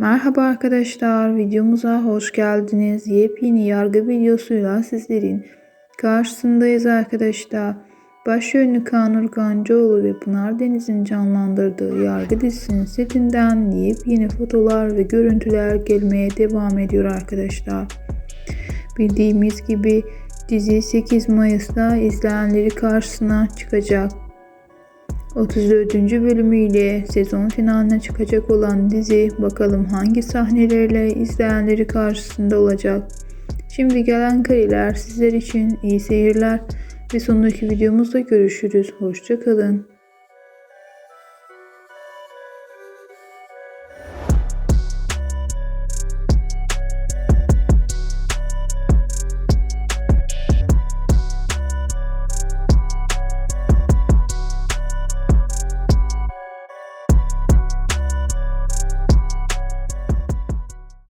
Merhaba arkadaşlar, videomuza hoş geldiniz. Yepyeni yargı videosuyla sizlerin karşısındayız arkadaşlar. Başrolünü Kaan Urgancıoğlu ve Pınar Deniz'in canlandırdığı Yargı dizisinin setinden yepyeni fotolar ve görüntüler gelmeye devam ediyor arkadaşlar. Bildiğimiz gibi dizi 8 Mayıs'ta izleyenleri karşısına çıkacak. 34. bölümüyle sezon finaline çıkacak olan dizi bakalım hangi sahnelerle izleyenleri karşısında olacak. Şimdi gelen kareler sizler için iyi seyirler ve sonraki videomuzda görüşürüz. Hoşçakalın.